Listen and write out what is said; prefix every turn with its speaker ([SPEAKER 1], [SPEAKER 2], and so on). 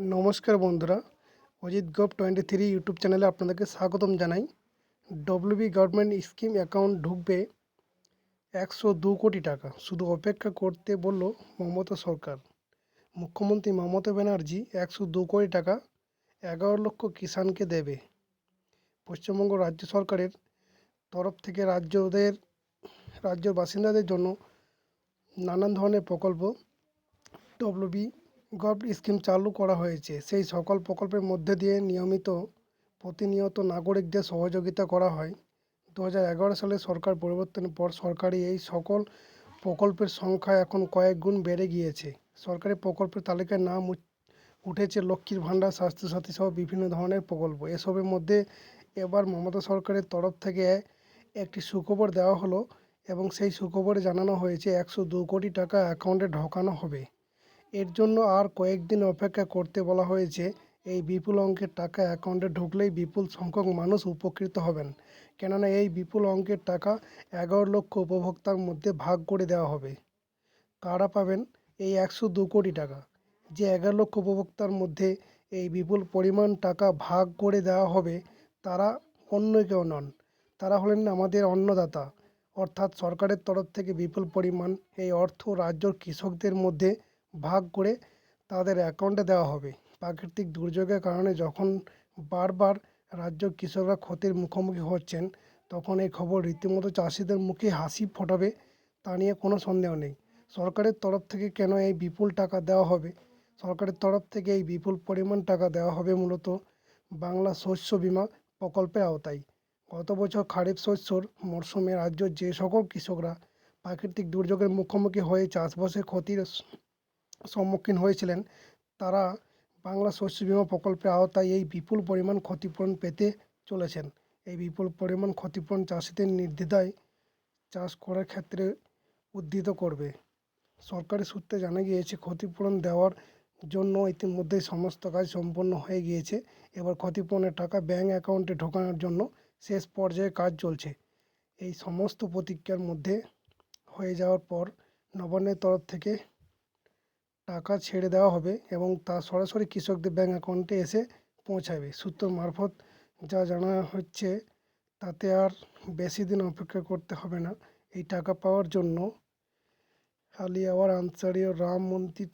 [SPEAKER 1] নমস্কার বন্ধুরা, Ajit gov twenty three YouTube চ্যানেলে আপনাদেরকে স্বাগতম জানাই। ডব্লিউবি গভর্নমেন্ট স্কিম অ্যাকাউন্ট ঢুকবে একশো দু কোটি টাকা। শুধু অপেক্ষা করতে বলল মমতা সরকার। মুখ্যমন্ত্রী মমতা ব্যানার্জি একশো দু কোটি টাকা এগারো লক্ষ কিষাণকে দেবে। পশ্চিমবঙ্গ রাজ্য সরকারের তরফ থেকে রাজ্যদের, রাজ্যের বাসিন্দাদের জন্য নানান ধরনের প্রকল্প ডব্লিউবি গভ স্কিম চালু করা হয়েছে। সেই সকল প্রকল্পের মধ্যে দিয়ে নিয়মিত প্রতিনিয়ত নাগরিকদের সহযোগিতা করা হয়। দু হাজার এগারো সালে সরকার পরিবর্তনের পর সরকারি এই সকল প্রকল্পের সংখ্যা এখন কয়েক গুণ বেড়ে গিয়েছে। সরকারি প্রকল্পের তালিকায় নাম উঠ- উঠেছে লক্ষ্মীর ভাণ্ডার, স্বাস্থ্যসাথী সহ বিভিন্ন ধরনের প্রকল্প। এসবের মধ্যে এবার মমতা সরকারের তরফ থেকে একটি সুখবর দেওয়া হলো এবং সেই সুখবরে জানানো হয়েছে, একশো দু কোটি টাকা অ্যাকাউন্টে ঢোকানো হবে। এর জন্য আর কয়েকদিন অপেক্ষা করতে বলা হয়েছে, এই বিপুল অঙ্কের টাকা অ্যাকাউন্টে ঢুকলেই বিপুল সংখ্যক মানুষ উপকৃত হবেন। কেননা এই বিপুল অঙ্কের টাকা এগারো লক্ষ উপভোক্তার মধ্যে ভাগ করে দেওয়া হবে। কারা পাবেন? এই একশো দু কোটি টাকা। যে এগারো লক্ষ উপভোক্তার মধ্যে এই বিপুল পরিমাণ টাকা ভাগ করে দেওয়া হবে, তারা অন্য কেউ নন। তারা হলেন আমাদের অন্নদাতা। অর্থাৎ সরকারের তরফ থেকে বিপুল পরিমাণ এই অর্থ রাজ্যর কৃষকদের মধ্যে ভাগ করে তাদের অ্যাকাউন্টে দেওয়া হবে। প্রাকৃতিক দুর্যোগের কারণে যখন বারবার রাজ্য কৃষকরা ক্ষতির মুখোমুখি হচ্ছেন, তখন এই খবর রীতিমতো চাষিদের মুখে হাসি ফোটাবে, তা নিয়ে কোনো সন্দেহ নেই। সরকারের তরফ থেকে কেন এই বিপুল টাকা দেওয়া হবে? সরকারের তরফ থেকে এই বিপুল পরিমাণ টাকা দেওয়া হবে মূলত বাংলা শস্য বিমা প্রকল্পের আওতায়। গত বছর খারিফ শস্যর মরশুমে রাজ্যের যে সকল কৃষকরা প্রাকৃতিক দুর্যোগের মুখোমুখি হয়ে চাষবাসে ক্ষতির সম্মুখীন হয়েছিলেন। তারা বাংলা শস্য বীমা প্রকল্পের আওতায় এই বিপুল পরিমাণ ক্ষতিপূরণ পেতে চলেছেন। এই বিপুল পরিমাণ ক্ষতিপূরণ চাষিদের নির্দ্বিধায় চাষ করার ক্ষেত্রে উদ্ধৃত করবে। সরকারি সূত্রে জানা গিয়েছে, ক্ষতিপূরণ দেওয়ার জন্য ইতিমধ্যেই সমস্ত কাজ সম্পন্ন হয়ে গিয়েছে। এবার ক্ষতিপূরণের টাকা ব্যাঙ্ক অ্যাকাউন্টে ঢোকানোর জন্য শেষ পর্যায়ে কাজ চলছে। এই সমস্ত প্রতিক্রিয়ার মধ্যে হয়ে যাওয়ার পর নবান্নের তরফ থেকে টাকা ছেড়ে দেওয়া হবে এবং তা সরাসরি কৃষকদের ব্যাঙ্ক অ্যাকাউন্টে এসে পৌঁছাবে। সূত্র মারফত যা জানা হচ্ছে, তাতে আর বেশি দিন অপেক্ষা করতে হবে না। এই টাকা পাওয়ার জন্য আলিয়াওয়ার আনসারি ও রাম মন্দির